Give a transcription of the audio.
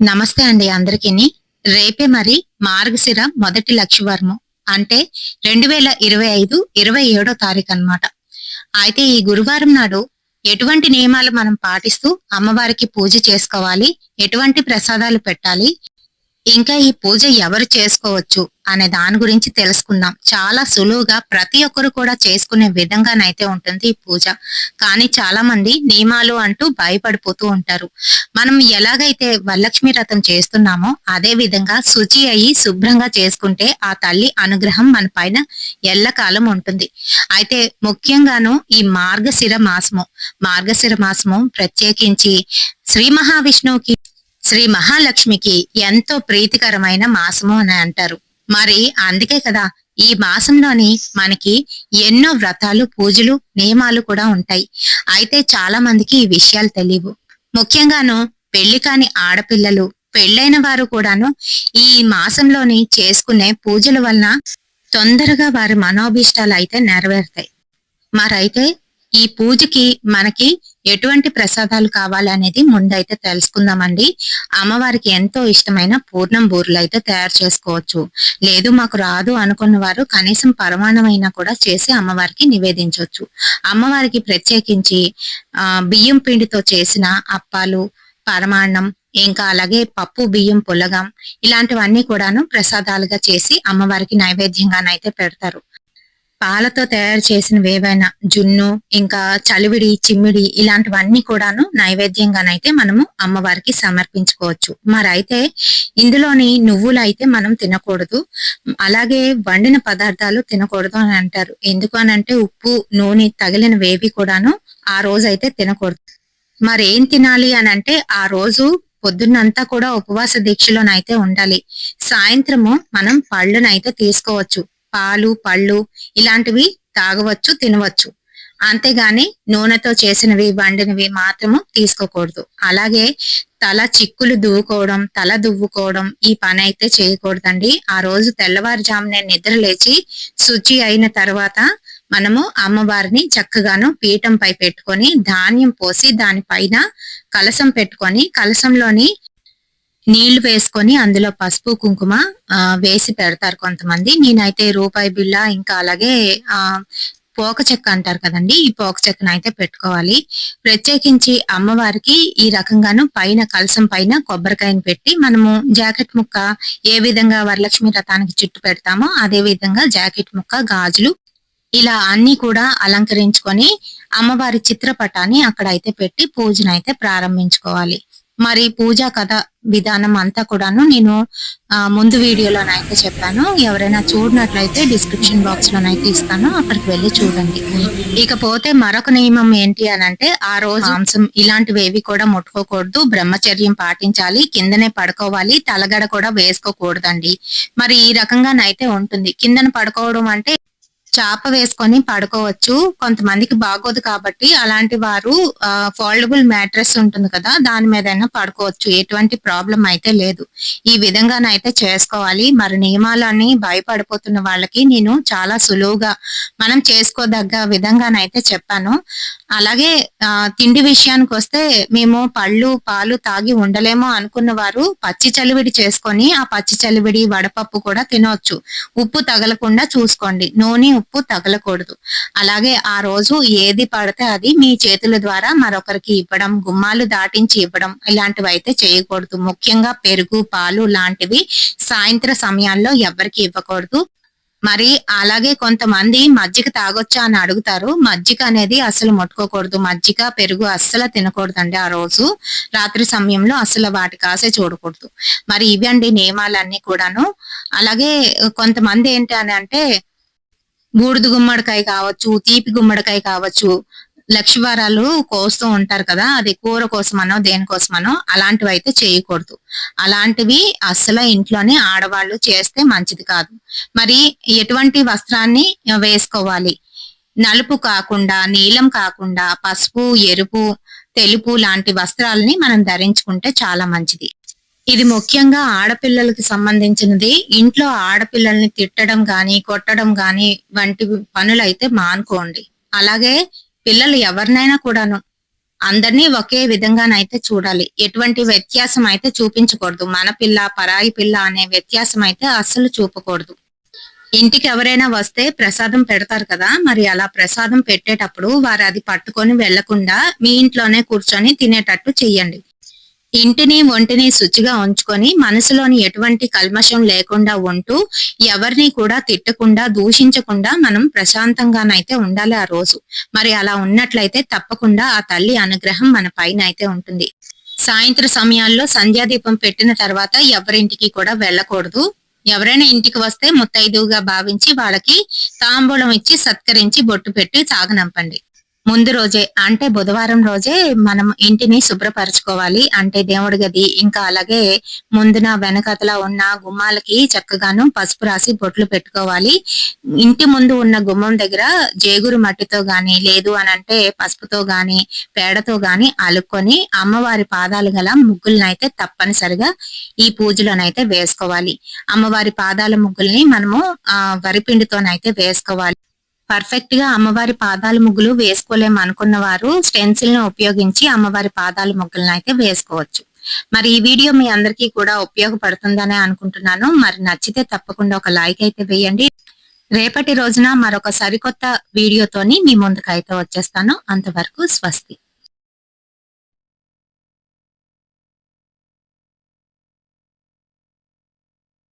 నమస్తే అండి అందరికీ. రేపే మరి మార్గశిర మొదటి లక్షవర్ము. అంటే రెండు వేల ఇరవై ఐదు ఇరవై ఏడో తారీఖు అనమాట అయితే ఈ గురువారం నాడు ఎటువంటి నియమాలు మనం పాటిస్తూ అమ్మవారికి పూజ చేసుకోవాలి? ఎటువంటి ప్రసాదాలు పెట్టాలి? ఇంకా ఈ పూజ ఎవరు చేసుకోవచ్చు అనే దాని గురించి తెలుసుకుందాం. చాలా సులువుగా ప్రతి ఒక్కరు కూడా చేసుకునే విధంగానైతే ఉంటుంది ఈ పూజ. కానీ చాలా మంది నియమాలు అంటూ భయపడిపోతూ ఉంటారు. మనం ఎలాగైతే వరలక్ష్మి రథం చేస్తున్నామో అదే విధంగా శుచి అయ్యి శుభ్రంగా చేసుకుంటే ఆ తల్లి అనుగ్రహం మన పైన ఎల్లకాలం ఉంటుంది. అయితే ముఖ్యంగాను ఈ మార్గశిర మాసము. మార్గశిర మాసము ప్రత్యేకించి శ్రీ మహావిష్ణువుకి శ్రీ మహాలక్ష్మికి ఎంతో ప్రీతికరమైన మాసము అని అంటారు. మరి అందుకే కదా ఈ మాసంలోని మనకి ఎన్నో వ్రతాలు పూజలు నియమాలు కూడా ఉంటాయి. అయితే చాలా మందికి ఈ విషయాలు తెలియవు. ముఖ్యంగాను పెళ్ళి కాని ఆడపిల్లలు పెళ్ళైన వారు కూడాను ఈ మాసంలోని చేసుకునే పూజల వలన తొందరగా వారి మనోభీష్టాలు అయితే నెరవేరుతాయి. మరైతే ఈ పూజకి మనకి ఎటువంటి ప్రసాదాలు కావాలనేది ముందైతే తెలుసుకుందామండి. అమ్మవారికి ఎంతో ఇష్టమైన పూర్ణం బూరెలు అయితే తయారు చేసుకోవచ్చు. లేదు మాకు రాదు అనుకున్న వారు కనీసం పరమాణమైనా కూడా చేసి అమ్మవారికి నివేదించవచ్చు అమ్మవారికి ప్రత్యేకించి ఆ బియ్యం పిండితో చేసిన అప్పాలు పరమాన్నం ఇంకా అలాగే పప్పు బియ్యం పులగం ఇలాంటివన్నీ కూడాను ప్రసాదాలుగా చేసి అమ్మవారికి నైవేద్యంగానైతే పెడతారు. పాలతో తయారు చేసిన వేవైనా జున్ను ఇంకా చలివిడి చిమ్మిడి ఇలాంటివన్నీ కూడాను నైవేద్యంగానైతే మనము అమ్మవారికి సమర్పించుకోవచ్చు. మరైతే ఇందులోని నువ్వులు అయితే మనం తినకూడదు. అలాగే వండిన పదార్థాలు తినకూడదు అని అంటారు. ఎందుకు అంటే ఉప్పు నూనె తగిలినవేవి కూడాను ఆ రోజు అయితే తినకూడదు. మరేం తినాలి అని అంటే ఆ రోజు పొద్దున్నంతా కూడా ఉపవాస దీక్షలోనైతే ఉండాలి. సాయంత్రము మనం పళ్ళునైతే తీసుకోవచ్చు. పాలు పళ్ళు ఇలాంటివి తాగవచ్చు తినవచ్చు. అంతేగాని నూనెతో చేసినవి వండినవి మాత్రము తీసుకోకూడదు. అలాగే తల చిక్కులు దువ్వుకోవడం తల దువ్వుకోవడం ఈ పని అయితే చేయకూడదండి. ఆ రోజు తెల్లవారుజామునే నిద్ర లేచి శుచి అయిన తర్వాత మనము అమ్మవారిని చక్కగాను పీఠంపై పెట్టుకొని ధాన్యం పోసి దానిపైన కలసం పెట్టుకొని కలసంలోని నీళ్ళు వేసుకొని అందులో పసుపు కుంకుమ వేసి పెడతారు కొంతమంది. నేనైతే రూపాయి బిళ్ళ ఇంకా అలాగే ఆ పోక చెక్క అంటారు కదండి ఈ పోక చెక్కను అయితే పెట్టుకోవాలి. ప్రత్యేకించి అమ్మవారికి ఈ రకంగాను పైన కలసం పైన కొబ్బరికాయను పెట్టి మనము జాకెట్ ముక్క ఏ విధంగా వరలక్ష్మి రథానికి చుట్టు పెడతామో అదే విధంగా జాకెట్ ముక్క గాజులు ఇలా అన్ని కూడా అలంకరించుకొని అమ్మవారి చిత్రపటాన్ని అక్కడ అయితే పెట్టి పూజనైతే ప్రారంభించుకోవాలి. మరి పూజా కథ విధానం అంతా కూడాను నేను ఆ, ముందు వీడియోలోనైతే చెప్పాను. ఎవరైనా చూడనట్లయితే డిస్క్రిప్షన్ బాక్స్ లోనైతే ఇస్తాను. అక్కడికి వెళ్ళి చూడండి. ఇకపోతే మరొక నియమం ఏంటి అని అంటే ఆ రోజు మాంసం ఇలాంటివి ఏవి కూడా ముట్టుకోకూడదు. బ్రహ్మచర్యం పాటించాలి. కిందనే పడుకోవాలి. తలగడ కూడా వేసుకోకూడదండి. మరి ఈ రకంగానైతే ఉంటుంది. కిందన పడుకోవడం అంటే చాప వేసుకొని పడుకోవచ్చు. కొంతమందికి బాగోదు కాబట్టి అలాంటి వారు ఫోల్డబుల్ మ్యాట్రెస్ ఉంటుంది కదా దాని మీదైనా పడుకోవచ్చు. ఎటువంటి ప్రాబ్లం అయితే లేదు. ఈ విధంగానైతే చేసుకోవాలి. మరి నియమాలని భయపడిపోతున్న వాళ్ళకి నేను చాలా సులువుగా మనం చేసుకోదగ్గ విధంగానైతే చెప్పాను. అలాగే తిండి విషయానికి వస్తే మేము పళ్ళు పాలు తాగి ఉండలేమో అనుకున్న వారు పచ్చి చలివిడి చేసుకొని ఆ పచ్చి చలివిడి వడపప్పు కూడా తినవచ్చు ఉప్పు తగలకుండా చూసుకోండి. నూనె ఉప్పు తగలకూడదు. అలాగే ఆ రోజు ఏది పడితే అది మీ చేతుల ద్వారా మరొకరికి ఇవ్వడం గుమ్మాలు దాటించి ఇవ్వడం ఇలాంటివి అయితే చేయకూడదు. ముఖ్యంగా పెరుగు పాలు లాంటివి సాయంత్ర సమయాల్లో ఎవరికి ఇవ్వకూడదు. మరి అలాగే కొంతమంది మజ్జిగ తాగొచ్చా అని అడుగుతారు. మజ్జిగ అనేది అసలు ముట్టుకోకూడదు. మజ్జిగ పెరుగు అస్సలు తినకూడదండి ఆ రోజు. రాత్రి సమయంలో అసలు వాటి కాసే చూడకూడదు. మరి ఇవి అండి నియమాలన్నీ కూడాను. అలాగే కొంతమంది ఏంటి అని అంటే బూడిద గుమ్మడికాయ కావచ్చు తీపి గుమ్మడికాయ కావచ్చు లక్షవారాలు కోస్తూ ఉంటారు కదా అది కూర కోసమనో దేనికోసమనో అలాంటివి అయితే చేయకూడదు. అలాంటివి అస్సలు ఇంట్లోనే ఆడవాళ్ళు చేస్తే మంచిది కాదు. మరి ఎటువంటి వస్త్రాన్ని వేసుకోవాలి? నలుపు కాకుండా నీలం కాకుండా పసుపు ఎరుపు తెలుపు లాంటి వస్త్రాలని మనం ధరించుకుంటే చాలా మంచిది. ఇది ముఖ్యంగా ఆడపిల్లలకి సంబంధించినది. ఇంట్లో ఆడపిల్లల్ని తిట్టడం గాని కొట్టడం గాని వంటి పనులైతే మానుకోండి. అలాగే పిల్లలు ఎవరినైనా కూడాను అందరినీ ఒకే విధంగానైతే చూడాలి. ఎటువంటి వ్యత్యాసం అయితే చూపించకూడదు. మన పిల్ల పరాయి పిల్ల అనే వ్యత్యాసం అయితే అస్సలు చూపకూడదు. ఇంటికి ఎవరైనా వస్తే ప్రసాదం పెడతారు కదా. మరి అలా ప్రసాదం పెట్టేటప్పుడు వారు అది పట్టుకొని వెళ్ళకుండా మీ ఇంట్లోనే కూర్చొని తినేటట్టు చెయ్యండి. ఇంటిని ఒంటిని శుచిగా ఉంచుకొని మనసులోని ఎటువంటి కల్మషం లేకుండా ఉంటూ ఎవరిని కూడా తిట్టకుండా దూషించకుండా మనం ప్రశాంతంగానైతే ఉండాలి ఆ రోజు. మరి అలా ఉన్నట్లయితే తప్పకుండా ఆ తల్లి అనుగ్రహం మన పైన అయితే ఉంటుంది. సాయంత్ర సమయాల్లో సంధ్యాదీపం పెట్టిన తర్వాత ఎవరింటికి కూడా వెళ్ళకూడదు. ఎవరైనా ఇంటికి వస్తే ముత్తైదువుగా భావించి వాళ్ళకి తాంబూలం ఇచ్చి సత్కరించి బొట్టు పెట్టి సాగనంపండి ముందు రోజే అంటే బుధవారం రోజే మనం ఇంటిని శుభ్రపరచుకోవాలి. అంటే దేవుడి గది ఇంకా అలాగే ముందున వెనకతల ఉన్న గుమ్మాలకి చక్కగాను పసుపు రాసి బొట్లు పెట్టుకోవాలి. ఇంటి ముందు ఉన్న గుమ్మం దగ్గర జేగురు మట్టితో గాని లేదు అని అంటే పసుపుతో గాని పేడతో గాని అలుక్కొని అమ్మవారి పాదాలు గల ముగ్గులనైతే తప్పనిసరిగా ఈ పూజలోనైతే వేసుకోవాలి. అమ్మవారి పాదాల ముగ్గుల్ని మనము ఆ వరిపిండితోనైతే వేసుకోవాలి. పర్ఫెక్ట్గా అమ్మవారి పాదాల ముగ్గులు వేసుకోలేము అనుకున్న వారు స్టెన్సిల్ను ఉపయోగించి అమ్మవారి పాదాల ముగ్గులను అయితే వేసుకోవచ్చు. మరి ఈ వీడియో మీ అందరికీ కూడా ఉపయోగపడుతుందనే అనుకుంటున్నాను. మరి నచ్చితే తప్పకుండా ఒక లైక్ అయితే వేయండి. రేపటి రోజున మరొక సరికొత్త వీడియోతోని మీ ముందుకు అయితే వచ్చేస్తాను. అంతవరకు స్వస్తి.